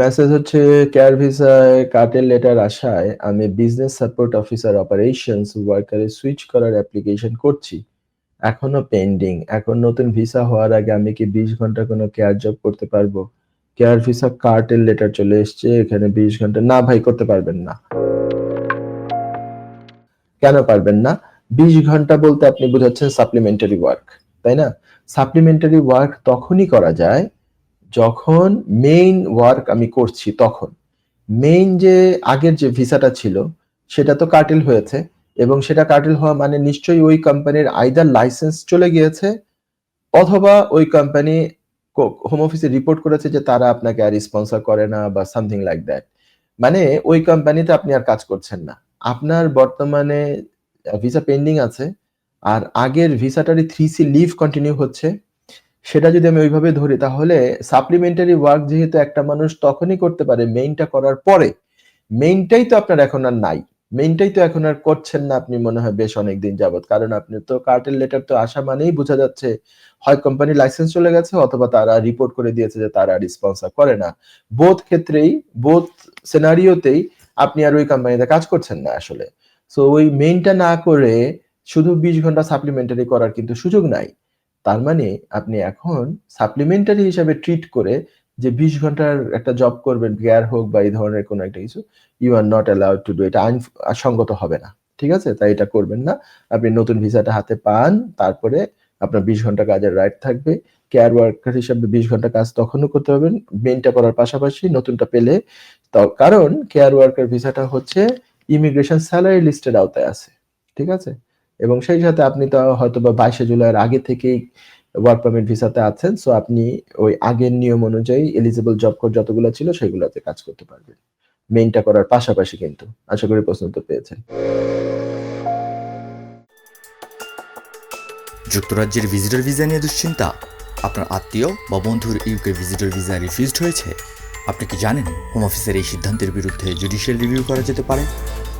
Message হচ্ছে care ভিসায় cartel letter আসায় আমি বিজনেস সাপোর্ট অফিসার অপারেশনস ওয়ার্কারে সুইচ করার অ্যাপ্লিকেশন করছি। এখনও পেন্ডিং এখন নতুন ভিসা হওয়ার আগে আমি কি বিশ ঘণ্টা কোনো কেয়ার জব করতে পারব? কেয়ার ভিসা কার্টের লেটার চলে এসছে, এখানে বিশ ঘণ্টা না ভাই করতে পারবেন না। কেন পারবেন না? বিশ ঘণ্টা বলতে আপনি বোঝাচ্ছেন সাপ্লিমেন্টারি ওয়ার্ক তাই না? সাপ্লিমেন্টারি ওয়ার্ক তখনই করা যায় যখন মেইন ওয়ার্ক আমি করছি তখন মেইন যে আগের যে ভিসাটা ছিল, সেটা তো কার্টেল হয়েছে এবং সেটা কার্টেল হওয়া মানে নিশ্চয়ই ওই কোম্পানির আইদার লাইসেন্স চলে গিয়েছে অথবা ওই কোম্পানি হোম অফিসে রিপোর্ট করেছে যে তারা আপনাকে আর স্পন্সর করে না বা সামথিং লাইক দ্যাট মানে ওই কোম্পানিতে আপনি আর কাজ করছেন না। আপনার বর্তমানে ভিসা পেন্ডিং আছে, আর আগের ভিসাটারই থ্রি সি লিভ কন্টিনিউ হচ্ছে। সেটা যদি আমি ওইভাবে ধরি, তাহলে সাপ্লিমেন্টারি ওয়ার্ক যেহেতু একটা মানুষ তখনই করতে পারে মেইনটা করার পরে। মেইনটাই তো আপনার এখন আর নাই। মেইনটাই তো এখন আর করছেন না আপনি মনে হয় বেশ অনেক দিন যাবত কারণ আপনি তো কার্টেল লেটার তো আসা মানেই বোঝা যাচ্ছে, হয় কোম্পানির লাইসেন্স চলে গেছে অথবা তারা রিপোর্ট করে দিয়েছে যে তারা আর করে না। বোধ ক্ষেত্রেই বোধ সিনারিওতেই আপনি আর ওই কোম্পানিতে কাজ করছেন না আসলে। সো ওই মেইনটা না করে শুধু বিশ ঘণ্টা সাপ্লিমেন্টারি করার কিন্তু সুযোগ নাই। তার মানে আপনি এখন সাপ্লিমেন্টারি হিসাবে ট্রিট করে যে বিশ ঘণ্টার একটা জব করবেন কেয়ার হোক বা এই ধরনের কোনো একটা কিছু you are not allowed to do এটা আইন সঙ্গত হবে না। ঠিক আছে? তাই এটা করবেন না। আপনি নতুন ভিসাটা হাতে পান, তারপরে আপনার বিশ ঘণ্টা কাজের রাইট থাকবে। কেয়ার ওয়ার্কার হিসাবে বিশ ঘণ্টা কাজ তখনও করতে পারবেন। মেনটা করার পাশাপাশি নতুনটা পেলে কারণ কেয়ার ওয়ার্কার ভিসাটা হচ্ছে ইমিগ্রেশন স্যালারি লিস্টের আওতায় আছে। ঠিক আছে? এবং সেই সাথে আপনি তো হয়তো বা বাইশে জুলাইয়ের আগে থেকেই ওয়ার্ক পারমিট ভিসাতে আছেন সো আপনি ওই আগের নিয়ম অনুযায়ী এলিজিবল জব কোড যতগুলো ছিল সেগুলোতে কাজ করতে পারবেন। মেইনটা করার পাশাপাশি কিন্তু আশা করি প্রশ্ন তো পেয়েছেন। যুক্তরাজ্যের ভিজিটর ভিসা নিয়ে দুশ্চিন্তা? আপনার আত্মীয় বা বন্ধুর ইউকে ভিজিটর ভিসা রিফিউজড হয়েছে? আপনি কি জানেন হোম অফিসের এই সিদ্ধান্তের বিরুদ্ধে জুডিশিয়াল রিভিউ করা যেতে পারে?